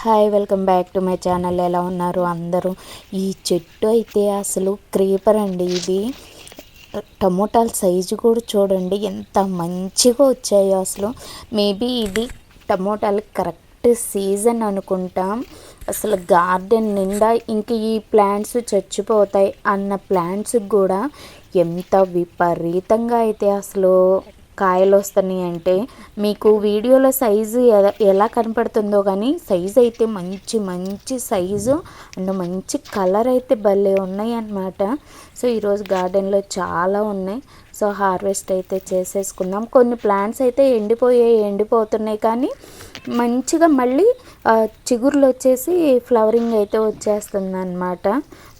Hi welcome back to my channel. ఎలా ఉన్నారు అందరూ? ఈ చెట్టు అయితే అసలు క్రీపర్ అండి ఇది. టమోటాల సైజు కూడా చూడండి ఎంత మంచిగా వచ్చాయో అసలు. మేబీ ఇది టమోటాలు కరెక్ట్ సీజన్ అనుకుంటాం. అసలు గార్డెన్ నిండా ఇంక ఈ ప్లాంట్స్ చచ్చిపోతాయి అన్న ప్లాంట్స్ కూడా ఎంత విపరీతంగా అయితే అసలు కాయలు వస్తున్నాయి అంటే మీకు వీడియోలో సైజు ఎలా కనపడుతుందో కానీ సైజు అయితే మంచి మంచి సైజు అండ్ మంచి కలర్ అయితే భలే ఉన్నాయి అన్నమాట సో ఈరోజు గార్డెన్లో చాలా ఉన్నాయి. సో హార్వెస్ట్ అయితే చేసేసుకుందాం. కొన్ని ప్లాంట్స్ అయితే ఎండిపోయాయి ఎండిపోతున్నాయి కానీ మంచిగా మళ్ళీ చిగురులు వచ్చేసి ఫ్లవరింగ్ అయితే వచ్చేస్తుంది అనమాట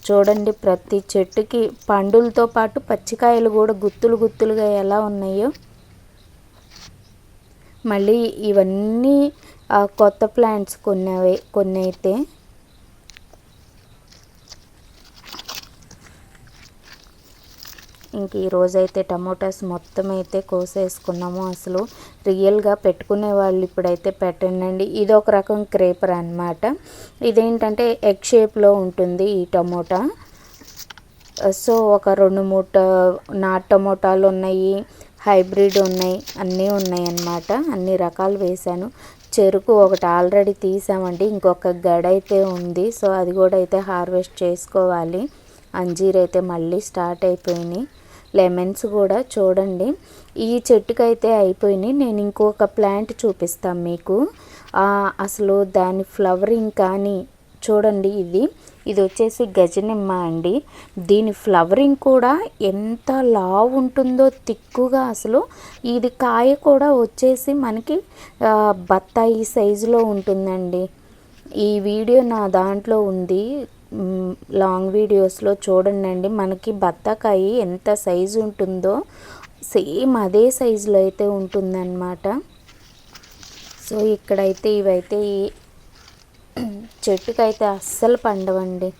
చూడండి ప్రతి చెట్టుకి పండులతో పాటు పచ్చికాయలు కూడా గుత్తులు గుత్తులుగా ఎలా ఉన్నాయో. మళ్ళీ ఇవన్నీ కొత్త ప్లాంట్స్ కొన్నవి కొన్ని అయితే ఇంక ఈరోజైతే టమోటాస్ మొత్తం అయితే కోసేసుకున్నాము. అసలు రియల్గా పెట్టుకునే వాళ్ళు ఇప్పుడైతే పెట్టండి ఇది ఒక రకం క్రేపర్ అనమాట ఇదేంటంటే ఎగ్ షేప్లో ఉంటుంది ఈ టమోటా. సో ఒక రెండు మూట నా టమోటాలు ఉన్నాయి హైబ్రిడ్ ఉన్నాయి అన్నీ ఉన్నాయి అన్నమాట. అన్ని రకాలు వేశాను. చెరుకు ఒకటి ఆల్రెడీ తీసామండి. ఇంకొక గడ అయితే ఉంది. సో అది కూడా అయితే హార్వెస్ట్ చేసుకోవాలి. అంజీర్ అయితే మళ్ళీ స్టార్ట్ అయిపోయినాయి. లెమన్స్ కూడా చూడండి. ఈ చెట్టుకైతే అయిపోయినాయి. నేను ఇంకొక ప్లాంట్ చూపిస్తాను మీకు. అసలు దాని ఫ్లవరింగ్ కానీ చూడండి ఇది. ఇది వచ్చేసి గజనిమ్మ అండి. దీని ఫ్లవరింగ్ కూడా ఎంత లావు ఉంటుందో తిక్కుగా అసలు. ఇది కాయ కూడా వచ్చేసి మనకి బత్తాయి సైజులో ఉంటుందండి. ఈ వీడియో నా దాంట్లో ఉంది. లాంగ్ వీడియోస్లో చూడండి మనకి బత్తాకాయ ఎంత సైజు ఉంటుందో సేమ్ అదే సైజులో అయితే ఉంటుందన్నమాట. సో ఇక్కడైతే ఇవైతే చెట్టుకైతే అస్సలు పండవండి.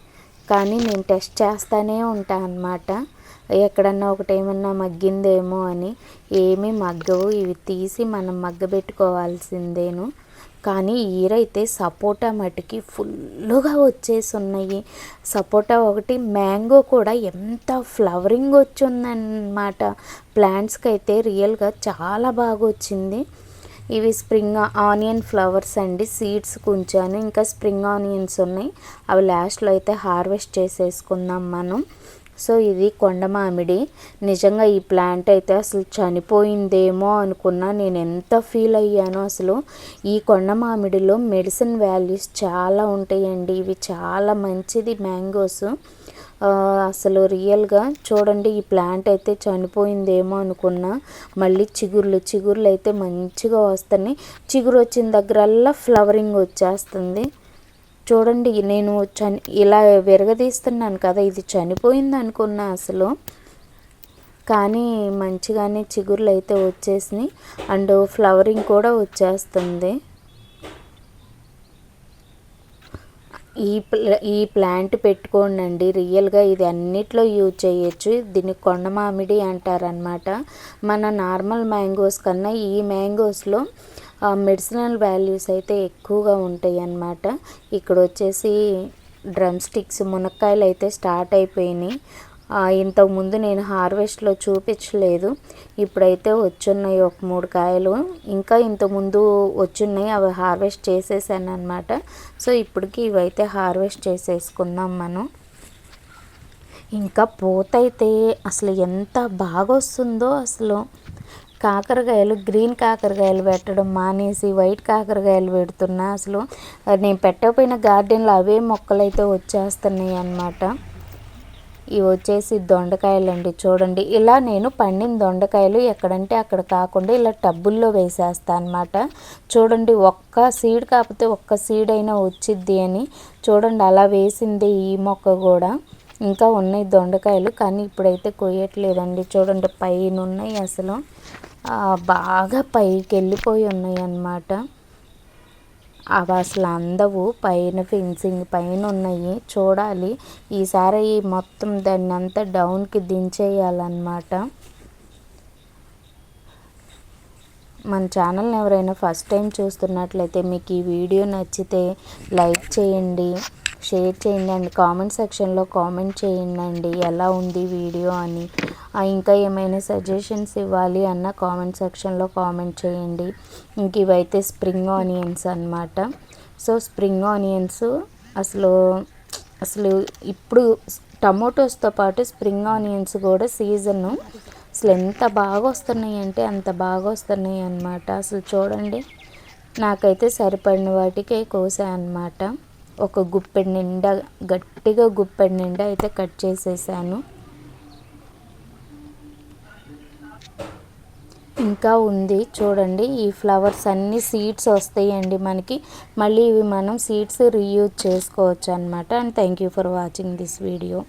కానీ నేను టెస్ట్ చేస్తూనే ఉంటాను అన్నమాట. ఎక్కడన్నా ఒకటి ఏమన్నా మగ్గిందేమో అని ఏమీ మగ్గవు. ఇవి తీసి మనం మగ్గబెట్టుకోవాల్సిందేను. కానీ ఈరైతే సపోటా మటుకి ఫుల్గా వచ్చేసి ఉన్నాయి సపోటా ఒకటి మ్యాంగో కూడా ఎంత ఫ్లవరింగ్ వచ్చిందన్నమాట. ప్లాంట్స్కి అయితే రియల్గా చాలా బాగా వచ్చింది ఇవి స్ప్రింగ్ ఆనియన్ ఫ్లవర్స్ అండి. సీడ్స్ కొంచాను. ఇంకా స్ప్రింగ్ ఆనియన్స్ ఉన్నాయి. అవి లాస్ట్లో అయితే హార్వెస్ట్ చేసేసుకుందాం మనం. సో ఇది కొండ మామిడి. నిజంగా ఈ ప్లాంట్ అయితే అసలు చనిపోయిందేమో అనుకున్నా నేను ఎంత ఫీల్ అయ్యానో అసలు. ఈ కొండ మామిడిలో మెడిసిన్ వాల్యూస్ చాలా ఉంటాయండి. ఇవి చాలా మంచిది మ్యాంగోస్. అసలు రియల్గా చూడండి ఈ ప్లాంట్ అయితే చనిపోయిందేమో అనుకున్నా. మళ్ళీ చిగుర్లు చిగుర్లు అయితే మంచిగా వస్తున్నాయి. చిగురు వచ్చిన దగ్గరల్లా ఫ్లవరింగ్ వచ్చేస్తుంది. చూడండి నేను చని ఇలా విరగదీస్తున్నాను కదా ఇది చనిపోయింది అనుకున్నా అసలు. కానీ మంచిగానే చిగుర్లు అయితే వచ్చేసినాయి. అండ్ ఫ్లవరింగ్ కూడా వచ్చేస్తుంది. ఈ ఈ ప్లాంట్ పెట్టుకోండి రియల్గా ఇది అన్నిట్లో యూజ్ చేయొచ్చు. దీన్ని కొండ మామిడి అంటారనమాట మన నార్మల్ మ్యాంగోస్ కన్నా ఈ మ్యాంగోస్లో మెడిసినల్ వాల్యూస్ అయితే ఎక్కువగా ఉంటాయి అన్నమాట ఇక్కడ వచ్చేసి డ్రమ్ స్టిక్స్ మునక్కాయలు అయితే స్టార్ట్ అయిపోయినాయి. ఇంతకుముందు నేను హార్వెస్ట్లో చూపించలేదు. ఇప్పుడైతే వచ్చున్నాయి ఒక మూడు కాయలు. ఇంకా ఇంతకుముందు వచ్చున్నాయి అవి హార్వెస్ట్ చేసేసాను అనమాట సో ఇప్పటికి ఇవైతే హార్వెస్ట్ చేసేసుకుందాం మనం. ఇంకా పూత అయితే అసలు ఎంత బాగా వస్తుందో అసలు. కాకరకాయలు గ్రీన్ కాకరకాయలు పెట్టడం మానేసి వైట్ కాకరకాయలు పెడుతున్నా అసలు. నేను పెట్టకపోయిన గార్డెన్లో అవే మొక్కలు అయితే వచ్చేస్తున్నాయి అన్నమాట. ఇవి వచ్చేసి దొండకాయలు అండి. చూడండి ఇలా నేను పండిన దొండకాయలు ఎక్కడంటే అక్కడ కాకుండా ఇలా టబ్బుల్లో వేసేస్తా అనమాట చూడండి ఒక్క సీడ్ కాకపోతే ఒక్క సీడ్ అయినా వచ్చిద్ది అని. చూడండి అలా వేసింది ఈ మొక్క కూడా. ఇంకా ఉన్నాయి దొండకాయలు కానీ ఇప్పుడైతే కొయ్యట్లేదండి. చూడండి పైన ఉన్నాయి అసలు. బాగా పైకి వెళ్ళిపోయి ఉన్నాయి అన్నమాట. అవి అసలు అందవు పైన ఫెన్సింగ్ పైన ఉన్నాయి చూడాలి. ఈసారి మొత్తం దాన్ని అంతా డౌన్కి దించేయాలన్నమాట. మన ఛానల్ని ఎవరైనా ఫస్ట్ టైం చూస్తున్నట్లయితే మీకు ఈ వీడియో నచ్చితే లైక్ చేయండి. షేర్ చేయండి అండ్ కామెంట్ సెక్షన్లో కామెంట్ చేయండి. ఎలా ఉంది వీడియో అని. ఇంకా ఏమైనా సజెషన్స్ ఇవ్వాలి అన్న కామెంట్ సెక్షన్లో కామెంట్ చేయండి. ఇంక ఇవైతే స్ప్రింగ్ ఆనియన్స్ అనమాట సో స్ప్రింగ్ ఆనియన్స్ అసలు అసలు ఇప్పుడు టమోటోస్తో పాటు స్ప్రింగ్ ఆనియన్స్ కూడా సీజను. అసలు ఎంత బాగా వస్తున్నాయి అంటే అంత బాగా వస్తున్నాయి అన్నమాట అసలు చూడండి నాకైతే సరిపడిన వాటికే కోసా అనమాట ఒక గుప్పెడు నిండా గట్టిగా గుప్పెడు నిండా అయితే కట్ చేసేసాను. ఇంకా ఉంది చూడండి ఈ ఫ్లవర్స్ అన్ని సీడ్స్ వస్తాయండి మనకి. మళ్ళీ ఇవి మనం సీడ్స్ రీయూజ్ చేసుకోవచ్చు అనమాట and thank you for watching this video.